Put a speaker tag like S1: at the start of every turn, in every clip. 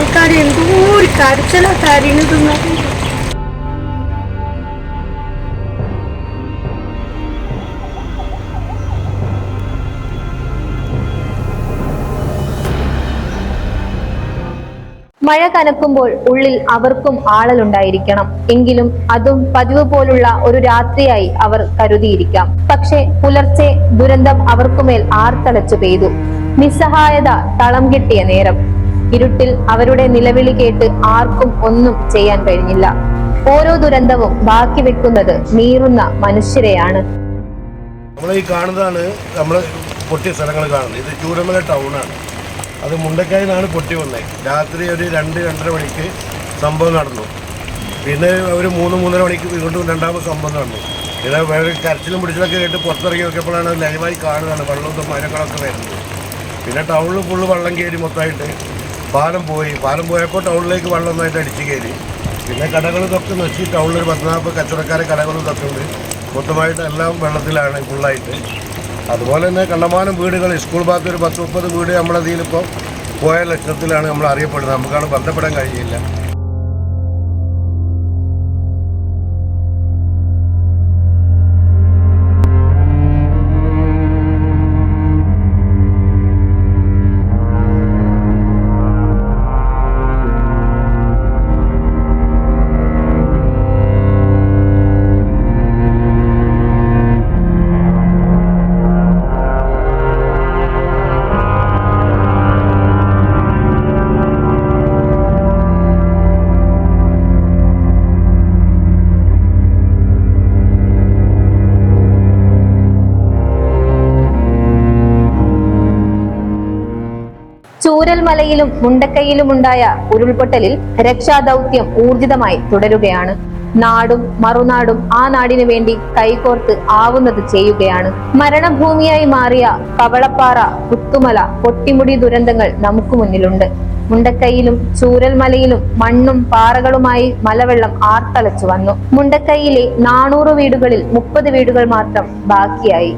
S1: ആൾക്കാർ എന്തോ ഒരു കരച്ചിലാ അറിയില്ല
S2: മഴ കനക്കുമ്പോൾ ഉള്ളിൽ അവർക്കും ആളലുണ്ടായിരിക്കണം. എങ്കിലും അതും പതിവ് പോലുള്ള ഒരു രാത്രിയായി അവർ കരുതിയിരിക്കാം. പക്ഷെ പുലർച്ചെ ദുരന്തം അവർക്കുമേൽ ആർത്തലച്ചു പെയ്തു. നിസ്സഹായത തളം കിട്ടിയ നേരം ഇരുട്ടിൽ അവരുടെ നിലവിളി കേട്ട് ആർക്കും ഒന്നും ചെയ്യാൻ കഴിഞ്ഞില്ല. ഓരോ ദുരന്തവും ബാക്കി വെക്കുന്നത് നീറുന്ന മനുഷ്യരെയാണ്.
S3: നമ്മൾ ഈ കാണുന്നതാണ് നമ്മൾ പൊട്ടിയ സ്ഥലങ്ങൾ കാണുന്നത്. ഇത് ചൂരമല ടൗണാണ് അത് മുണ്ടക്കായിലാണ് പൊട്ടി വന്നത് രാത്രി ഒരു രണ്ട് രണ്ടര മണിക്ക് സംഭവം നടന്നു. പിന്നെ ഒരു മൂന്ന് മൂന്നര മണിക്ക് വീണ്ടും രണ്ടാമത് സംഭവം നടന്നു. പിന്നെ വേറെ കരച്ചിലും പിടിച്ചിലൊക്കെ കേട്ട് പുറത്തിറങ്ങി നോക്കിയപ്പോഴാണ് ലൈവായി കാണുകയാണ് വെള്ളവും മരങ്ങളൊക്കെ വരുന്നത്. പിന്നെ ടൗണിൽ ഫുള്ള് വെള്ളം കയറി മൊത്തമായിട്ട് പാലം പോയി പാലം പോയപ്പോൾ ടൗണിലേക്ക് വെള്ളം ഒന്നായിട്ട് അടിച്ചു കയറി. പിന്നെ കടകൾ ഇതൊക്കെ നശി ടൗണിൽ ഒരു പതിനാൽപ്പത് കച്ചവടക്കാരെ കടകളും ഇതൊക്കെ ഉണ്ട്. മൊത്തമായിട്ട് എല്ലാം വെള്ളത്തിലാണ് ഫുള്ളായിട്ട് അതുപോലെ തന്നെ കണ്ടമാനം വീടുകൾ സ്കൂൾ ഭാഗത്ത് ഒരു പത്ത് മുപ്പത് വീട് നമ്മുടെ ഇതിലിപ്പോൾ പോയ ലക്ഷത്തിലാണ് നമ്മൾ അറിയപ്പെടുന്നത് നമുക്കാണ് ബന്ധപ്പെടാൻ കഴിയില്ല.
S2: ചൂരൽമലയിലും മുണ്ടക്കയിലുമുണ്ടായ ഉരുൾപൊട്ടലിൽ രക്ഷാദൗത്യം ഊർജിതമായി തുടരുകയാണ്. നാടും മറുനാടും ആ നാടിനു വേണ്ടി കൈകോർത്ത് ആവുന്നത് ചെയ്യുകയാണ്. മരണഭൂമിയായി മാറിയ കവളപ്പാറ പുത്തുമല പൊട്ടിമുടി ദുരന്തങ്ങൾ നമുക്ക് മുന്നിലുണ്ട്. മുണ്ടക്കൈയിലും ചൂരൽമലയിലും മണ്ണും പാറകളുമായി മലവെള്ളം ആർത്തലച്ചു വന്നു. മുണ്ടക്കൈയിലെ നാനൂറ് വീടുകളിൽ മുപ്പത് വീടുകൾ മാത്രം ബാക്കിയായി.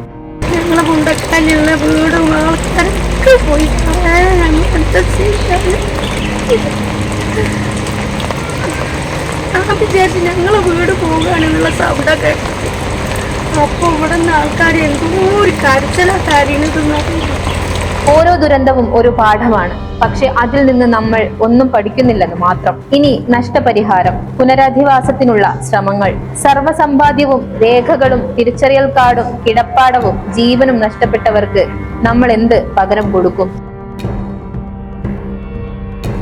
S1: ഞങ്ങളെ മുണ്ടക്കാനുള്ള വീടും ആൾക്കാരൊക്കെ പോയി? ഞാൻ വിചാരിച്ചു ഞങ്ങളെ വീട് പോവുകയാണെന്നുള്ള സൗണ്ടൊക്കെ അപ്പൊ ഇവിടെ നിന്ന് ആൾക്കാർ എന്തോ ഒരു കരച്ചിലാ കാര്യങ്ങൾ
S2: ഓരോ ദുരന്തവും ഒരു പാഠമാണ്. പക്ഷെ അതിൽ നിന്ന് നമ്മൾ ഒന്നും പഠിക്കുന്നില്ലെന്ന് മാത്രം. ഇനി നഷ്ടപരിഹാരം പുനരധിവാസത്തിനുള്ള ശ്രമങ്ങൾ സർവസമ്പാദ്യവും രേഖകളും തിരിച്ചറിയൽ കാർഡും കിടപ്പാടവും ജീവനും നഷ്ടപ്പെട്ടവർക്ക് നമ്മൾ എന്ത് പകരം കൊടുക്കും?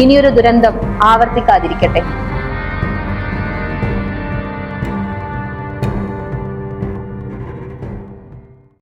S2: ഇനിയൊരു ദുരന്തം ആവർത്തിക്കാതിരിക്കട്ടെ.